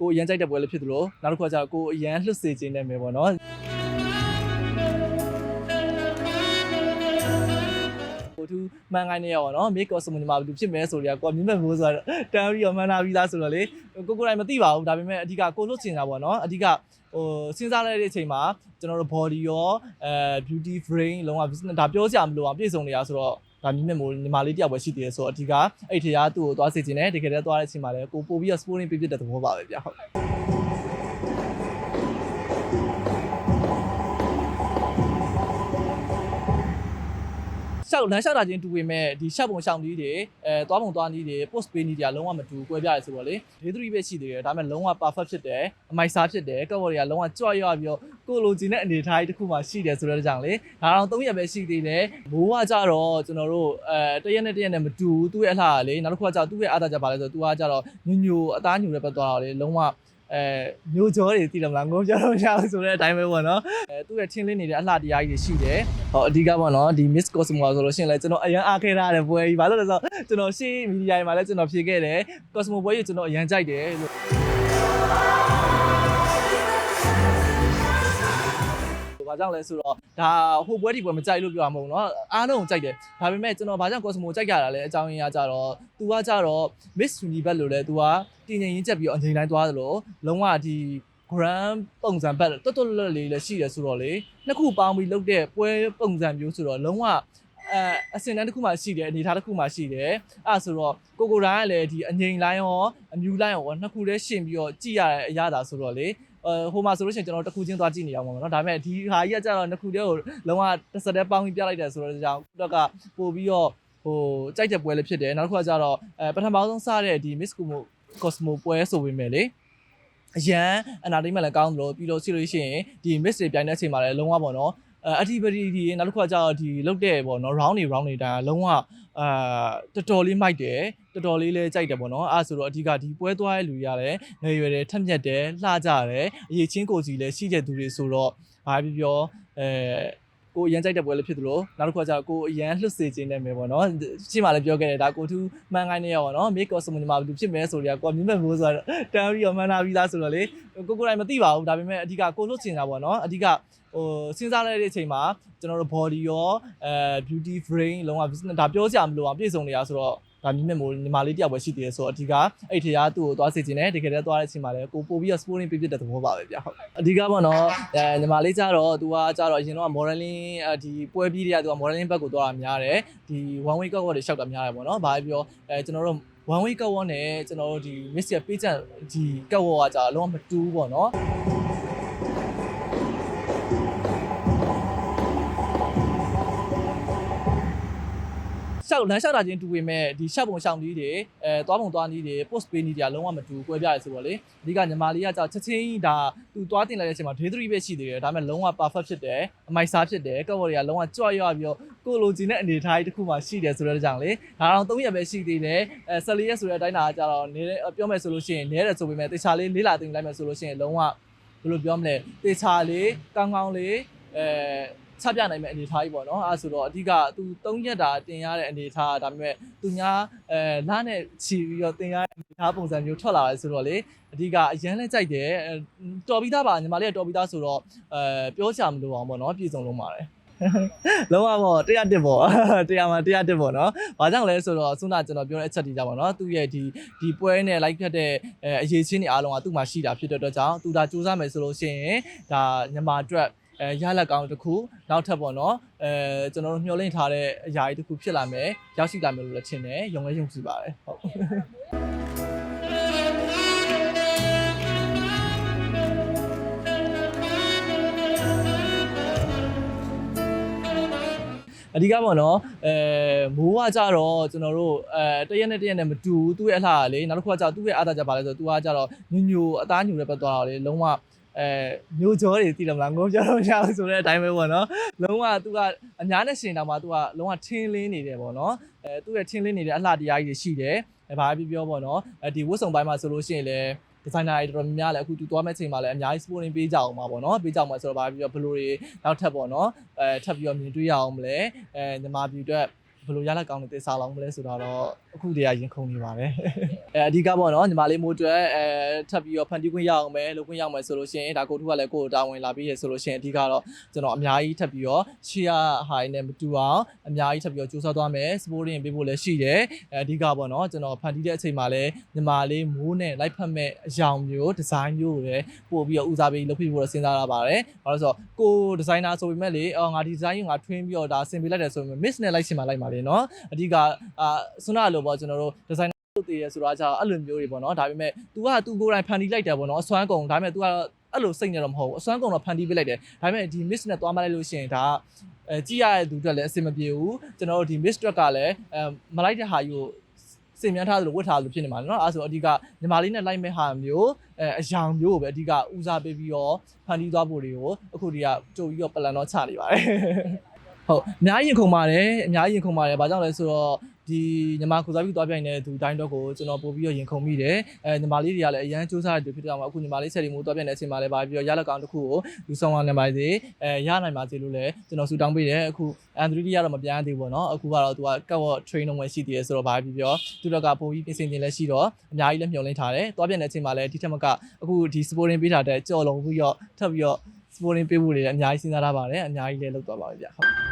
ကိုအရန်ကြိုက်တဲ့ပွဲလေးဖြစ်သလိုနောက်တစ်ခုကကျတော့ကိုအရန်လှုပ်စေခြင်းနဲ့မယ်ပေါ့နော်ကိုသူမှန်ကိုင်းနေရပါတော့မေကောစမညီမဘယ်သူဖြစ်မယ်ဆိုတော့ကိုမြင့်မဲ့မိုးဆိုတော့တန်ပြီးတော့မှန်လာပြီးသားဆိုတော့လေကိုကိုယ်တိုင်မသိပါဘူးဒါပေမဲ့အဓိကကိုလွတ်ချင်တာပေါ့နော်အဓိကဟိုစဉ်းစားလိုက်တဲ့အချိန်မှာကျွန်တော်တို့ body ရောအဲ beauty brain လုံးဝ business ဒါပြောစရာမလိုအောင်ပြည့်စုံနေရဆိုတော့ ဒါမြင့်မဲ့မိုးညီမလေးတယောက်ပဲရှိသေးတယ်ဆိုတော့အဓိကအဲ့ထရားသူ့ကိုသွားစေချင်တယ်တကယ်တည်းသွားတဲ့အချိန်မှာလည်းကိုပို့ပြီးတော့ sporting ပြပြတဲ့သဘောပါပဲဗျဟုတ်ရှောက်လမ်းလျှောက်တာချင်းတူပေမဲ့ဒီရှောက်ပုံရှောင်းနည်းတွေအဲသွားပုံသွားနည်းတွေ post pay နည်းတွေကလုံးဝမတူကွဲပြားရဆိုတော့လေဒေသရီပဲရှိသေးတယ်ဒါပေမဲ့လုံးဝ perfect ဖြစ်တယ်အမိုက်စားဖြစ်တယ်ကော့ဘော်တွေကလုံးဝကြွရပြီးတော့ ကိုလိုချင်တဲ့အနေထားကြီးတစ်ခုမှရှိတယ်ဆိုတော့ကြောင့်လေဒါတော့၃ရက်ပဲရှိသေးတယ်မိုးကကြတော့ကျွန်တော်တို့အဲတစ်ရက်နဲ့တစ်ရက်နဲ့မတူဘူးသူ့ရဲ့အလှကလေနောက်တစ်ခုကကြသူ့ရဲ့အားသာကြပါလဲဆိုတော့သူကကြတော့ညညူအသားညူတဲ့ဘက်သွားတော့လေလုံးဝအဲမျိုးကြောတွေသိတယ်မလားငုံကြောတော့မရဘူးဆိုတဲ့အတိုင်းပဲပေါ့နော်အဲသူ့ရဲ့ထင်းလင်းနေတဲ့အလှတရားကြီးတွေရှိတယ်ဟောအဓိကပေါ့နော်ဒီ Miss Cosmo ဆိုလို့ရှိရင်လည်းကျွန်တော်အရန်အားခဲထားတဲ့ပွဲကြီးဘာလို့လဲဆိုတော့ကျွန်တော်ရှေ့မီဒီယာတွေမှာလည်းကျွန်တော်ဖြေခဲ့တယ် Cosmo ပွဲကြီးကျွန်တော်အရန်ကြိုက်တယ်လို့ ကြောင့်လဲဆိုတော့ဒါဟိုပွဲဒီပွဲမကြိုက်လို့ပြောရမှာမဟုတ်ဘူးเนาะအားလုံးကြိုက်တယ်ဒါပေမဲ့ကျွန်တော်ဘာကြောင့် Cosmo ကြိုက်ကြတာလဲအကြောင်းရင်းကကြတော့ तू ကကြတော့ Miss Universe လို့လဲ तू ကတင်ငင်ရင်းချက်ပြီးတော့အချိန်တိုင်းသွားသလိုလုံးဝဒီ grand ပုံစံဘက်တွတ်တွတ်လွတ်လေးလည်းရှိတယ်ဆိုတော့လေနှစ်ခုပေါင်းပြီးလုပ်တဲ့ပွဲပုံစံမျိုးဆိုတော့လုံးဝအဲအစင်တန်းတစ်ခုမှရှိတယ်အနေထားတစ်ခုမှရှိတယ်အဲ့ဒါဆိုတော့ကိုကိုတိုင်းကလည်းဒီအငိန်လိုင်းရောအမြူလိုင်းရောနှစ်ခုတည်းရှင်ပြီးတော့ကြည့်ရတဲ့အရာသာဆိုတော့လေအဲ ဟိုမှာဆိုလို့ရှိရင်ကျွန်တော်တစ်ခုချင်းသွားကြည့်နေရအောင်ပါเนาะဒါပေမဲ့ဒီဟာကြီးကကြတော့နှစ်ခုတည်းကိုလုံးဝတစ်စက်တည်းပေါင်းပြီးပြလိုက်တယ်ဆိုတော့ကြောင့်တော့ကပို့ပြီးတော့ဟိုကြိုက်တဲ့ပွဲလေးဖြစ်တယ်နောက်တစ်ခုကကြတော့အဲပထမဆုံးစတဲ့ဒီ Miss Kumo Cosmo ပွဲဆိုပေမဲ့လေအရန် entertainment လည်းကောင်းတယ်လို့ပြီးလို့ရှိလို့ရှိရင်ဒီ miss တွေပြိုင်တဲ့အချိန်မှာလည်းလုံးဝပေါ့နော်အဲ activity တွေနောက်တစ်ခုကကြတော့ဒီလုတ်တဲ့ပေါ့နော် round တွေ round တွေဒါလုံးဝအာတော်တော်လေးမိုက်တယ်တော်တော်လေးလဲကြိုက်တယ်ပေါ့နော်အဲဆိုတော့အဓိကဒီပွဲသွားတဲ့လူတွေရတယ်နေရွယ်တယ်ထက်မြက်တယ်လှကြတယ်အရေးချင်းကိုစီလည်းရှိတဲ့သူတွေဆိုတော့ဘာပြောပြောအဲကိုအရန်ကြိုက်တဲ့ပွဲလေးဖြစ်သလိုနောက်တစ်ခုကကျတော့ကိုအရန်လှုပ်စေခြင်းနဲ့မယ်ပေါ့နော်ရှင်းမှလည်းပြောခဲ့တယ်ဒါကိုသူမှန်ကိုင်းနေရပါတော့မေကောစမညီမဘယ်သူဖြစ်မယ်ဆိုတော့ကိုမြင့်မဲ့မိုးဆိုတော့တန်ပြီးတော့မှန်လာပြီးသားဆိုတော့လေကိုကိုယ်တိုင်မသိပါဘူးဒါပေမဲ့အဓိကကိုလွတ်ချင်တာပေါ့နော်အဓိက ဟိုစဉ်းစားလိုက်တဲ့အချိန်မှာကျွန်တော်တို့ body ရောအဲ beauty brain လုံးဝ business ဒါပြောစရာမလိုအောင်ပြည့်စုံနေရဆိုတော့ဒါမြင့်မဲ့မိုးညီမလေးတယောက်ပဲရှိသေးတယ်ဆိုတော့အဓိကအဲ့ထရားသူ့ကိုသွားစေချင်တယ်တကယ်တည်းသွားတဲ့အချိန်မှာလည်းကိုပို့ပြီးတော့ sporting ပြပြတဲ့သဘောပါပဲဗျဟုတ်အဓိကပေါ့နော်အဲညီမလေးကြတော့သူကကြတော့အရင်တော့ modeling ဒီပွဲပြီးတွေကသူက modeling ဘက်ကိုသွားတာများတယ်ဒီ one way cover တွေရှောက်တာများတယ်ပေါ့နော်ဘာပြောအဲကျွန်တော်တို့ one way cover နဲ့ကျွန်တော်တို့ဒီ miss ရပေးချင်ဒီ cover ကကြာလုံးဝမတူဘူးပေါ့နော် ရှောက်လမ်းလျှောက်တာချင်းတူပေမဲ့ဒီရှောက်ပုံရှောင်းနည်းတွေအဲသွားပုံသွားနည်းတွေ post pay နည်းတွေကလုံးဝမတူကွဲပြားရဆိုတော့လေအဓိကညီမလေးကကြာချက်ချင်းဒါသူသွားတင်လိုက်တဲ့အချိန်မှာ day 3ပဲရှိသေးတယ်ဒါပေမဲ့လုံးဝ perfect ဖြစ်တယ်အမိုက်စားဖြစ်တယ်ကော့ဘော်တွေကလုံးဝကြွရပြီးတော့ကိုလိုချင်တဲ့အနေထားကြီးတစ်ခုမှရှိတယ်ဆိုတော့ကြောင့်လေဒါတော့3ရက်ပဲရှိသေးတယ်အဲ14ရက်ဆိုတဲ့အတိုင်းတာကကြာတော့နေပြောမယ်ဆိုလို့ရှိရင်နဲတယ်ဆိုပေမဲ့တေချာလေးလေးလာတင်လိုက်မယ်ဆိုလို့ရှိရင်လုံးဝဘယ်လိုပြောမလဲတေချာလေးကောင်းကောင်းလေးအဲ ချပြနိုင်မဲ့အနေထားကြီးပေါ့နော်အဲဆိုတော့အဓိကသူ3ရက်တာတင်ရတဲ့အနေထားဒါပေမဲ့သူများအဲလနဲ့ချီပြီးတော့တင်ရတဲ့အနေထားပုံစံမျိုးထွက်လာတယ်ဆိုတော့လေအဓိကအရန်လဲကြိုက်တယ်တော်ပြီးသားပါညီမလေးကတော်ပြီးသားဆိုတော့အဲပြောချင်မလို့အောင်ပေါ့နော်ပြည်စုံလုံးပါတယ်လုံးဝပေါ့100တက်ပေါ့100မှာ100တက်ပေါ့နော်။ဘာကြောင့်လဲဆိုတော့ခုနကျွန်တော်ပြောတဲ့အချက်တွေကြပါတော့။သူ့ရဲ့ဒီဒီပွဲနဲ့ like ဖြတ်တဲ့အအရေးချင်းတွေအားလုံးကသူ့မှာရှိတာဖြစ်တဲ့အတွက်ကြောင့်သူဒါစူးစမ်းမယ်ဆိုလို့ရှိရင်ဒါညီမအတွက် အဲရလက်ကောင်းတစ်ခုနောက်ထပ်ပေါ့နော်အဲကျွန်တော်တို့မျှော်လင့်ထားတဲ့အရာကြီးတစ်ခုဖြစ်လာမယ်ရောက်ရှိလာမယ်လို့လည်းထင်တယ်ယုံလည်းယုံကြည်ပါတယ်ဟုတ်အဓိကပေါ့နော်အဲမိုးကကြတော့ကျွန်တော်တို့အဲတရက်နဲ့တရက်နဲ့မတူဘူးသူ့ရဲ့အလှကလေနောက်တစ်ခုကကြသူ့ရဲ့အားသာကြပါလဲဆိုတော့သူကကြတော့ညညူအသားညူတဲ့ဘက်သွားတော့လေလုံးဝ အဲမျိုးကြောတွေသိတယ်မလားငုံကြောတော့မရဘူးဆိုတဲ့အတိုင်းပဲပေါ့နော်လုံးဝသူကအများနဲ့ရှင်တောင်မှသူကလုံးဝထင်းလင်းနေတယ်ပေါ့နော်အဲသူ့ရဲ့ထင်းလင်းနေတဲ့အလှတရားကြီးတွေရှိတယ်အဲဘာပဲပြောပြောပေါ့နော်အဲဒီဝတ်စုံပိုင်းမှာဆိုလို့ရှိရင်လည်းဒီဇိုင်နာတွေတော်တော်များများလည်းအခုသူသွားမဲ့ချိန်မှာလည်းအများကြီး sporting ပေးကြအောင်ပါပေါ့နော်ပေးကြအောင်ပါဆိုတော့ဗာပြီးတော့ဘယ်လိုတွေနောက်ထပ်ပေါ့နော်အဲထပ်ပြီးတော့မြင်တွေ့ရအောင်မလဲအဲညီမပြည်အတွက် ဘယ်လိုရလက်ကောင်းတဲ့စားလောင်းမလဲဆိုတော့အခုတည်းကရင်ခုန်နေပါတယ်အဲအဓိကပေါ့နော်ညီမလေးမိုးအတွက်အဲထပ်ပြီးတော့ဖန်တီးခွင့်ရအောင်မယ်လုပ်ခွင့်ရအောင်မယ်ဆိုလို့ရှိရင်ဒါကိုထုကလည်းကိုယ်တာဝန်လာပြီးရဆိုလို့ရှိရင်အဓိကတော့ကျွန်တော်အများကြီးထပ်ပြီးတော့ share ဟာနဲ့မတူအောင်အများကြီးထပ်ပြီးတော့စူးစမ်းသွားမယ် supporting ပေးဖို့လည်းရှိတယ်အဲအဓိကပေါ့နော်ကျွန်တော်ဖန်တီးတဲ့အချိန်မှာလည်းညီမလေးမိုးနဲ့လိုက်ဖက်မဲ့အယောင်မျိုးဒီဇိုင်းမျိုးတွေပို့ပြီးတော့ဦးစားပေးလုပ်ဖြစ်ဖို့တော့စဉ်းစားရပါတယ်ဘာလို့လဲဆိုတော့ကိုဒီဇိုင်နာဆိုပေမဲ့လေအော်ငါဒီဇိုင်းကိုငါထွင်းပြီးတော့ဒါဆင်ပေးလိုက်တယ်ဆိုပေမဲ့ miss နဲ့လိုက်ရှင်มาလိုက်ပါလနော်အဓိကအာဆွမ်းနာလို့ပေါ့ကျွန်တော်တို့ဒီဇိုင်လုပ်သေးရဆိုတော့ကြာအဲ့လိုမျိုးတွေပေါ့နော်ဒါပေမဲ့ तू က तू ကိုယ်တိုင်ဖန်တီးလိုက်တယ်ပေါ့နော်အစွမ်းကုန်ဒါပေမဲ့ तू ကအဲ့လိုစိတ်နေတော့မဟုတ်ဘူးအစွမ်းကုန်တော့ဖန်တီးပေးလိုက်တယ်ဒါပေမဲ့ဒီ miss နဲ့သွားမလိုက်လို့ရှိရင်ဒါအဲကြည့်ရတဲ့သူအတွက်လည်းအဆင်မပြေဘူးကျွန်တော်တို့ဒီ miss တွက်ကလည်းအဲမလိုက်တဲ့ဟာယူစင်မြန်းထားသလိုဝတ်ထားသလိုဖြစ်နေမှာเนาะအဲဆိုအဓိကညီမလေးနဲ့လိုက်မဲ့ဟာမျိုးအဲအယောင်မျိုးကိုပဲအဓိကဦးစားပေးပြီးတော့ဖန်တီးသွားဖို့တွေကိုအခုဒီကကြိုပြီးတော့ပလန်တော့ချနေပါတယ် ဟုတ်အများကြီးရင်ခုန်ပါတယ်အများကြီးရင်ခုန်ပါတယ်ဘာကြောင့်လဲဆိုတော့ဒီညီမကိုစားပြီးသွားပြိုင်တဲ့သူတိုင်းတော့ကိုကျွန်တော်ပို့ပြီးတော့ရင်ခုန်မိတယ်အဲညီမလေးတွေကလည်းအရန်စူးစမ်းတဲ့သူဖြစ်တော့မှအခုညီမလေးဆက်ရီမိုးသွားပြိုင်တဲ့အချိန်မှာလည်းပါပြီးတော့ရလက်ကောင်တစ်ခုကိုယူဆောင်လာနိုင်ပါစေအဲရနိုင်ပါစေလို့လည်းကျွန်တော်ဆူတောင်းပေးတယ်အခုအန်ဒရီတီကတော့မပြန်သေးဘူးပေါ့နော်အခုကတော့သူကကတ်ဝတ် train လုံးဝင်ရှိသေးတယ်ဆိုတော့ဘာဖြစ်ပြောသူတို့ကပို့ပြီးပြင်ဆင်ခြင်းလည်းရှိတော့အများကြီးလည်းမျှော်လင့်ထားတယ်သွားပြိုင်တဲ့အချိန်မှာလည်းဒီထက်မကအခုဒီ sporting ပေးထားတဲ့ကြော်လုံးပြီးတော့ထပ်ပြီးတော့ sporting ပေးဖို့တွေလည်းအများကြီးစဉ်းစားထားပါတယ်အများကြီးလည်းလုပ်သွားပါမယ်ဗျဟုတ်